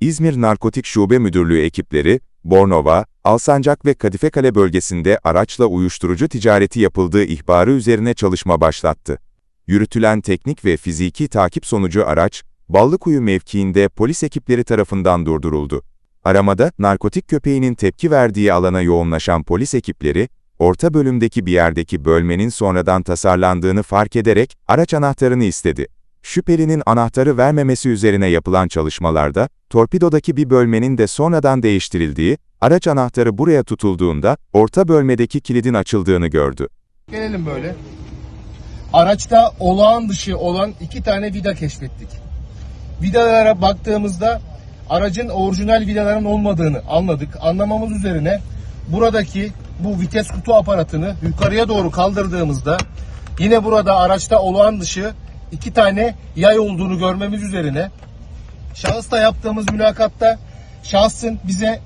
İzmir Narkotik Şube Müdürlüğü ekipleri, Bornova, Alsancak ve Kadifekale bölgesinde araçla uyuşturucu ticareti yapıldığı ihbarı üzerine çalışma başlattı. Yürütülen teknik ve fiziki takip sonucu araç, Ballıkuyu mevkiinde polis ekipleri tarafından durduruldu. Aramada, narkotik köpeğinin tepki verdiği alana yoğunlaşan polis ekipleri, orta bölümdeki bir yerdeki bölmenin sonradan tasarlandığını fark ederek araç anahtarını istedi. Şüphelinin anahtarı vermemesi üzerine yapılan çalışmalarda, torpidodaki bir bölmenin de sonradan değiştirildiği, araç anahtarı buraya tutulduğunda, orta bölmedeki kilidin açıldığını gördü. Gelelim böyle. Araçta olağan dışı olan iki tane vida keşfettik. Vidalara baktığımızda aracın orijinal vidaların olmadığını anladık. Anlamamız üzerine buradaki bu vites kutu aparatını yukarıya doğru kaldırdığımızda yine burada araçta olağan dışı iki tane yay olduğunu görmemiz üzerine şahısla yaptığımız mülakatta şahsın bize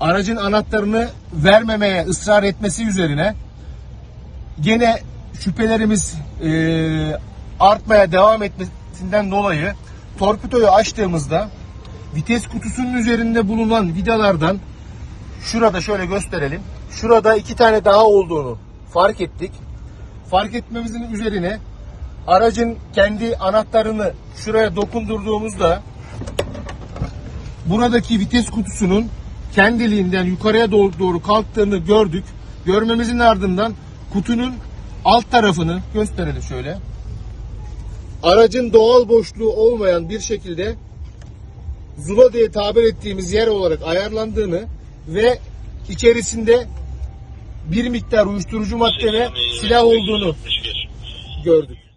aracın anahtarını vermemeye ısrar etmesi üzerine gene şüphelerimiz eee, artmaya devam etmesinden dolayı torpidoyu açtığımızda vites kutusunun üzerinde bulunan vidalardan şurada şöyle gösterelim. Şurada iki tane daha olduğunu fark ettik. Fark etmemizin üzerine aracın kendi anahtarını şuraya dokundurduğumuzda buradaki vites kutusunun kendiliğinden yukarıya doğru, kalktığını gördük. Görmemizin ardından kutunun alt tarafını gösterelim şöyle. Aracın doğal boşluğu olmayan bir şekilde zula diye tabir ettiğimiz yer olarak ayarlandığını ve içerisinde bir miktar uyuşturucu madde ve silah olduğunu gördük.